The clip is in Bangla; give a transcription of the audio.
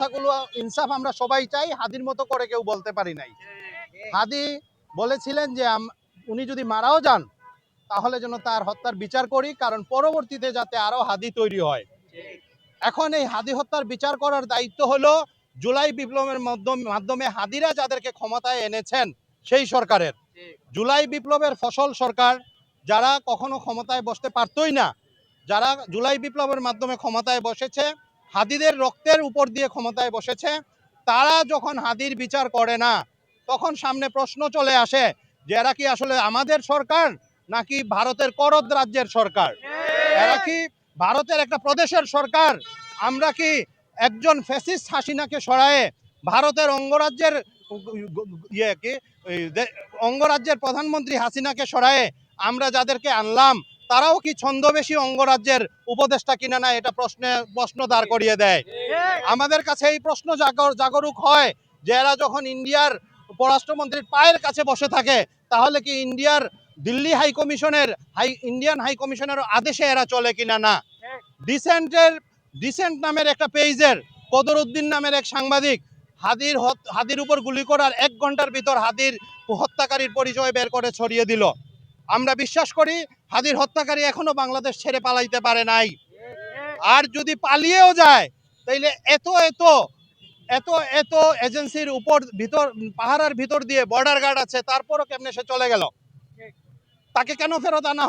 কথাগুলো ইনসাফ আমরা সবাই চাই, হাদির মতো করে কেউ বলতে পারি নাই। হাদি বলেছিলেন যে উনি যদি মারাও যান, তাহলে যেন তার হত্যার বিচার করি, কারণ পরবর্তীতে যাতে আরও হাদি তৈরি হয়। এখন এই হাদি হত্যার বিচার করার দায়িত্ব হলো জুলাই বিপ্লবের মাধ্যমে হাদিরা যাদেরকে ক্ষমতায় এনেছেন, সেই সরকারের। জুলাই বিপ্লবের ফসল সরকার, যারা কখনো ক্ষমতায় বসতে পারতই না, যারা জুলাই বিপ্লবের মাধ্যমে ক্ষমতায় বসেছে হাদিদের রক্তের উপর দিয়ে ক্ষমতায় বসেছে, তারা যখন হাদির বিচার করে না, তখন সামনে প্রশ্ন চলে আসে যে এরা কি আসলে আমাদের সরকার নাকি ভারতের করদ রাজ্যের সরকার? এরা কি ভারতের একটা প্রদেশের সরকার? আমরা কি একজন ফ্যাসিস্ট হাসিনাকে সরায়ে ভারতের অঙ্গরাজ্যের ইয়ে কি অঙ্গরাজ্যের প্রধানমন্ত্রী হাসিনাকে সরায়ে আমরা যাদেরকে আনলাম তারাও কি ছন্দবেশী অঙ্গরাজ্যের উপদেষ্টা কিনা না, এটা প্রশ্নে প্রশ্ন দাঁড় করিয়ে দেয়। আমাদের কাছে এই প্রশ্ন জাগর- জাগরুক হয় যে এরা যখন ইন্ডিয়ার পররাষ্ট্রমন্ত্রীর পায়ের কাছে বসে থাকে, তাহলে কি ইন্ডিয়ার দিল্লি হাই কমিশনের, হাই, ইন্ডিয়ান হাই কমিশনের আদেশে এরা চলে কিনা না? ডিসেন্টের, ডিসেন্ট নামের একটা পেজের কদরউদ্দিন নামের এক সাংবাদিক হাদির হাদির উপর গুলি করার এক ঘণ্টার ভিতর হাদির হত্যাকারীর পরিচয় বের করে ছড়িয়ে দিল। আমরা বিশ্বাস করি হাদির হত্যাকারী এখনও বাংলাদেশ ছেড়ে পালাইতে পারে নাই। আর যদি পালিয়েও যায়, তাইলে এত এত এত এত এজেন্সির উপর ভিতর, পাহাড়ের ভিতর দিয়ে বর্ডার গার্ড আছে, তারপরও কেমনে সে চলে গেল? তাকে কেন ফেরত আনা হয়?